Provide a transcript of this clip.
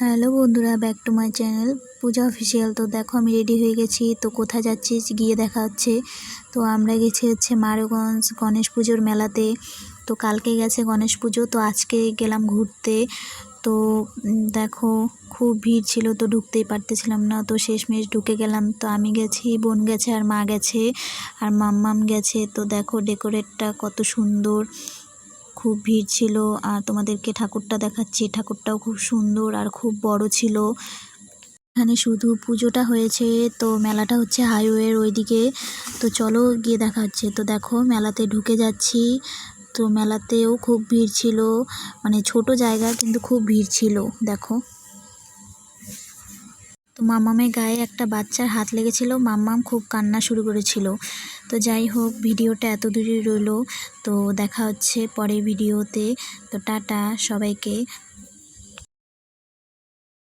Hello বন্ধুরা, back to my channel. Puja official তো দেখো আমি রেডি হয়ে গেছি। তো কোথায় যাচ্ছি গিয়ে দেখা হচ্ছে। তো আমরা গেছি হচ্ছে মারগঞ্জ গণেশ পুজোর মেলাতে। তো কালকে গেছে গণেশ পুজো, তো আজকে গেলাম ঘুরতে। তো দেখো খুব ভিড় ছিল, তো ঢুকতেই পারতেছিলাম না। তো শেষমেশ ঢুকে গেলাম। তো আমি গেছি, বোন গেছে আর মা গেছে, আর মাম্মাম গেছে। তো দেখো ডেকোরেটটা কত সুন্দর। খুব ভিড় ছিল আর তোমাদেরকে ঠাকুরটা দেখাচ্ছি। ঠাকুরটাও খুব সুন্দর আর খুব বড় ছিল। এখানে শুধু পুজোটা হয়েছে, তো মেলাটা হচ্ছে হাইওয়ের ওইদিকে। তো চলো গিয়ে দেখাচ্ছে তো দেখো, মেলাতে ঢুকে যাচ্ছি। তো মেলাতেও খুব ভিড় ছিল। মানে ছোট জায়গা, কিন্তু খুব ভিড় ছিল। দেখো। তো মামামের গায়ে একটা বাচ্চার হাত লেগেছিল। মাম্মাম খুব কান্না শুরু করেছিল। তো যাই হোক, ভিডিওটা এত দূরে রইল। তো দেখা হচ্ছে পরে ভিডিওতে। তো টাটা, সবাইকে।